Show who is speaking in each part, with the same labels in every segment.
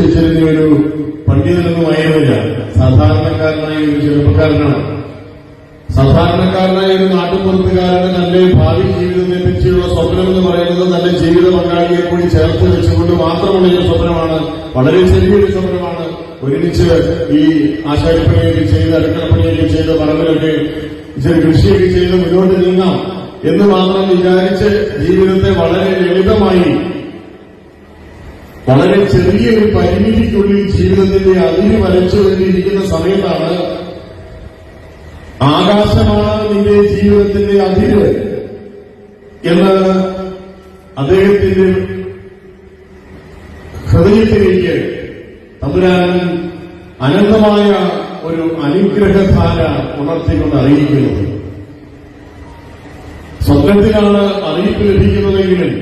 Speaker 1: വെച്ചിരുന്ന ഒരു പണ്ഡിതനൊന്നും ആയിരുന്നില്ല. സാധാരണക്കാരനായ ഒരു ചെറുപ്പക്കാരനാണ്. സാധാരണക്കാരനായ ഒരു നാട്ടുപുറത്തുകാരന് തന്റെ ഭാവി ജീവിതത്തെ പറ്റിയുള്ള സ്വപ്നം എന്ന് പറയുന്നത് തന്റെ ജീവിത പങ്കാളിയെ കൂടി ചേർത്ത് വെച്ചുകൊണ്ട് മാത്രമുള്ള ഒരു സ്വപ്നമാണ്. വളരെ ചെറിയൊരു സ്വപ്നമാണ്. ഒരുമിച്ച് ഈ ആശാരിപ്പണിയൊക്കെ ചെയ്ത് അടുക്കളപ്പണിയൊക്കെ ചെയ്ത് പറമ്പിലൊക്കെ ഇച്ചിരി കൃഷിയൊക്കെ ചെയ്ത് മുന്നോട്ട് നീങ്ങാം എന്ന് മാത്രം വിചാരിച്ച് ജീവിതത്തെ വളരെ ലളിതമായി വളരെ ചെറിയ ഒരു പരിമിതിക്കുള്ളിൽ ജീവിതത്തിന്റെ അതിര് വരച്ചു കൊണ്ടിരിക്കുന്ന സമയത്താണ് ആകാശമാണ് നിന്റെ ജീവിതത്തിന്റെ അതിര് എന്ന് അദ്ദേഹത്തിന്റെ ഹൃദയത്തിലേക്ക് തമ്പുരാൻ അനന്തമായ ഒരു അനുഗ്രഹധാര ഉണർത്തിക്കൊണ്ട് അറിയിക്കുന്നത്. സ്വപ്നത്തിലാണ് അറിയിപ്പ് ലഭിക്കുന്നതെങ്കിലും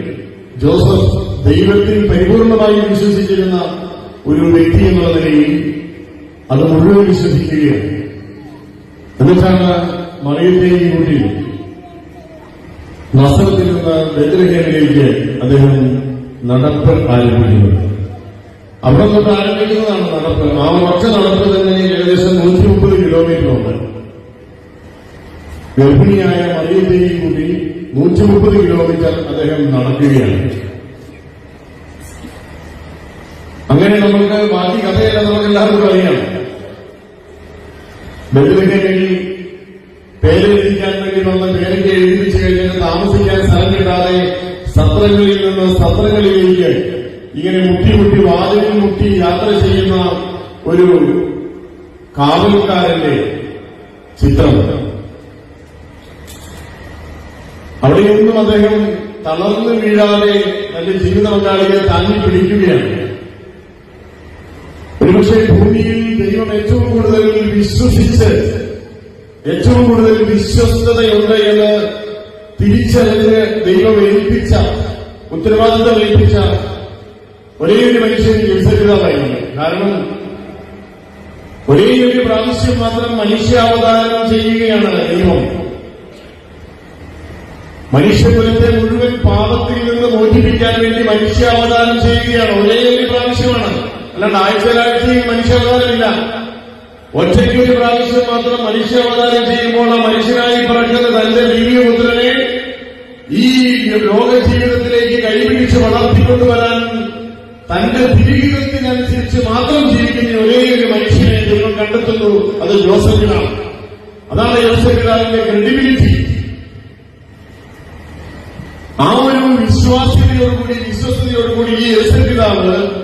Speaker 1: ജോസഫ് ദൈവത്തിൽ പരിപൂർണമായി വിശ്വസിച്ചിരുന്ന ഒരു വ്യക്തി എന്നുള്ള നിലയിൽ അത് മുഴുവൻ വിശ്വസിക്കുകയാണ്. എന്നിട്ടാണ് മറിയത്തെയും കൂട്ടി നസറത്തിൽ നിന്ന് ബെദ്രഹേമിലേക്ക് അദ്ദേഹം നടപ്പ് ആരംഭിക്കുന്നത്. അവിടെ നിന്ന് ആരംഭിക്കുന്നതാണ് നടപ്പ്. ആ ഒറ്റ നടപ്പ് തന്നെ ഏകദേശം നൂറ്റി മുപ്പത് കിലോമീറ്റർ ഉണ്ട്. ഗർഭിണിയായ മറിയത്തെയും കൂടി നൂറ്റി മുപ്പത് കിലോമീറ്റർ അദ്ദേഹം നടക്കുകയാണ്. അങ്ങനെ നമ്മൾക്ക് ബാക്കി കഥയല്ല നമുക്ക് എല്ലാവർക്കും അറിയാം. ബന്ധുവിനെ പേരെഴുതിക്കാൻ വേണ്ടി വന്ന പേരൊക്കെ എഴുതിച്ചു കഴിഞ്ഞാൽ താമസിക്കാൻ സ്ഥലം കിട്ടാതെ സത്രങ്ങളിൽ നിന്ന് സത്രങ്ങളിലേക്ക് ഇങ്ങനെ മുട്ടി മുട്ടി വാതിലിൽ മുട്ടി യാത്ര ചെയ്യുന്ന ഒരു കാവൽക്കാരന്റെ ചിത്രം. അവിടെ നിന്നും അദ്ദേഹം തളർന്നു വീഴാതെ തന്റെ ജീവിത പങ്കാളിയെ താങ്ങി പിടിക്കുകയാണ്. ഒരുപക്ഷെ ഭൂമിയിൽ ദൈവം ഏറ്റവും കൂടുതൽ വിശ്വസിച്ച് ഏറ്റവും കൂടുതൽ വിശ്വസ്തതയുണ്ട് എന്ന് തിരിച്ചറിഞ്ഞ് ദൈവം ഏൽപ്പിച്ച ഉത്തരവാദിത്തം ഏൽപ്പിച്ച ഒരേ ഒരു മനുഷ്യൻ യുസരിതാവായിരുന്നു കാരണം ഒരേ ഒരു പ്രാവശ്യം മാത്രം മനുഷ്യാവതാരണം ചെയ്യുകയാണ് ദൈവം. മനുഷ്യകുലത്തെ മുഴുവൻ പാപത്തിൽ നിന്ന് മോചിപ്പിക്കാൻ വേണ്ടി മനുഷ്യാവതാരം ചെയ്യുകയാണ്. ഒരേ ഒരു പ്രാവശ്യമാണ്. അല്ലാണ്ട് ഈ മനുഷ്യാവതാരമില്ല. ഒറ്റയ്ക്ക് ഒരു പ്രാവശ്യം മാത്രം മനുഷ്യാവതാരം ചെയ്യുമ്പോൾ ആ മനുഷ്യനായി പറഞ്ഞത് തന്റെ ദിവ്യപുത്രനെ ഈ ലോക ജീവിതത്തിലേക്ക് കൈപിടിച്ച് വളർത്തിക്കൊണ്ടുവരാൻ തന്റെ ജീവിതത്തിനനുസരിച്ച് മാത്രം ജീവിക്കുന്ന ഒരേ ഒരു മനുഷ്യനെ ദൈവം കണ്ടെത്തുന്നു. അത് ജോസഫിനാണ്. അതാണ് ജോസഫിനാളിന്റെ ക്രെഡിബിലിറ്റി ആ ഒരു വിശ്വാസ്യതയോടുകൂടി വിശ്വസ്തയോടുകൂടി ഈ യേശു പിതാവ്